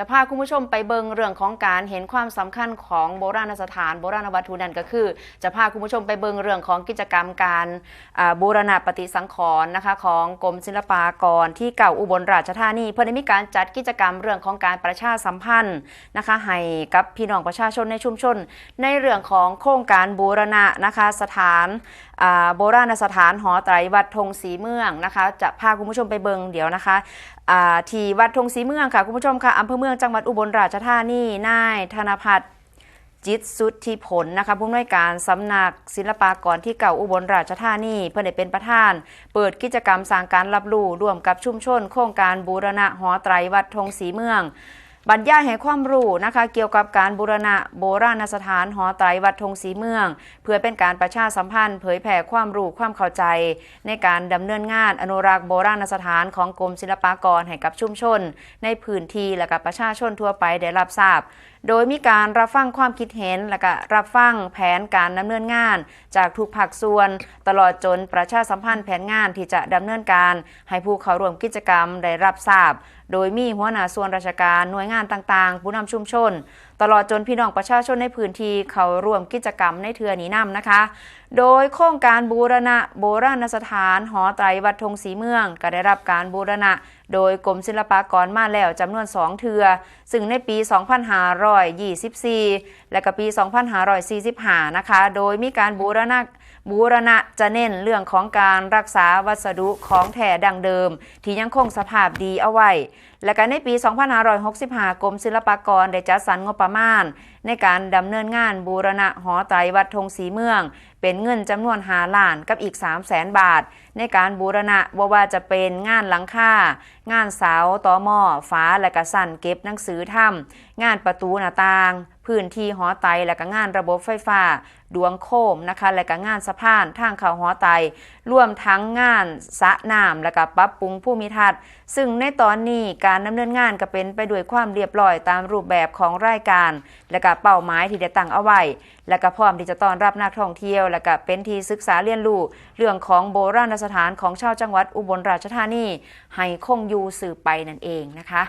จะพาคุณผู้ชมไปเบิงเรื่องของการเห็นความสำคัญของโบราณสถาน โบราณวัตถุนั่นก็คือ จะพาคุณผู้ชมไปเบิงเรื่องของกิจกรรมการบูรณะปฏิสังขรณ์นะคะของกรมศิลปากรที่เก่าอุบลราชธานี เพื่อได้มีการจัดกิจกรรมเรื่องของการประชาสัมพันธ์นะคะให้กับพี่น้องประชาชนในชุมชน ในเรื่องของโครงการบูรณะนะคะสถานโบราณสถานหอไตรวัดธงสีเมืองนะคะ จะพาคุณผู้ชมไปเบิงเดี๋ยวนะคะ ที่วัดธงสีเมืองค่ะ คุณผู้ชมค่ะอำเภอเมืองจังหวัดอุบลราชธานีนายธนพัฒน์จิตสุทธิผลนะคะผู้อำนวยการสำนักศิลปากรที่เก่าอุบลราชธานีเพื่อได้เป็นประธาน เปิดกิจกรรมสร้างการรับรู้ร่วมกับชุมชน โครงการบูรณะหอไตรวัดธงสีเมือง บรรยายให้ความรู้นะคะเกี่ยวกับการบูรณะโบราณสถานหอไตรวัดธงสีเมือง เพื่อเป็นการประชาสัมพันธ์เผยแผ่ความรู้ความเข้าใจ ในการดำเนินงานอนุรักษ์โบราณสถานของกรมศิลปากรให้กับชุมชน ในพื้นที่และกับประชาชนทั่วไปได้รับทราบ โดยมีการรับฟังความคิดเห็นและก็รับฟังแผนการดำเนินงาน จากทุกภาคส่วน ตลอดจนประชาสัมพันธ์แผนงานที่จะดำเนินการ ให้ผู้เข้าร่วมกิจกรรมได้รับทราบ โดยมีหัวหน้าส่วนราชการหน่วยงานต่างๆ ผู้นำชุมชน ตลอดจนพี่น้องประชาชนในพื้นที่เขาร่วมกิจกรรมในเทือนี้นำนะคะ โดยโครงการบูรณะโบราณสถานหอไตรวัดธงสีเมือง ก็ได้รับการบูรณะ โดยกรมศิลปากรมาแล้วจำนวน 2 เทือ ซึ่งในปี 2524 และก็ปี 2545 นะคะ โดยมีการบูรณะบูรณะจะเน้นเรื่องของการรักษาวัสดุของแท้ดังเดิม ที่ยังคงสภาพดีเอาไว้ และก็ในปี 2565 กรมศิลปากรได้จัดสรรงบประมาณ ในการดำเนินงานบูรณะหอไตรวัดธงสีเมืองเป็นเงินจำนวน5ล้านกับอีก 3 0 0แสนบาท ในการบูรณะว่าว่าจะเป็นงานหลังคางานเสาต่อหม้อฝาและก็สั่นเก็บหนังสือถ้ำงานประตูหน้าต่าง พื้นที่หอไตและก็งานระบบไฟฟ้า ดวงโคมนะคะและก็งานสะพานทางเขาหอไตรรวมทั้งงานสะน้ำและก็ปรับปรุงภูมิทัศน์ซึ่งในตอนนี้การดำเนินงานก็เป็นไปด้วยความเรียบร้อยตามรูปแบบของรายการ และก็เป้าหมายที่ได้ตั้งเอาไว้ และก็พร้อมที่จะต้อนรับนักท่องเที่ยวและก็เป็นที่ศึกษาเรียนรู้เรื่องของโบราณสถานของชาวจังหวัดอุบลราชธานีให้คงอยู่สืบไปนั่นเองนะคะ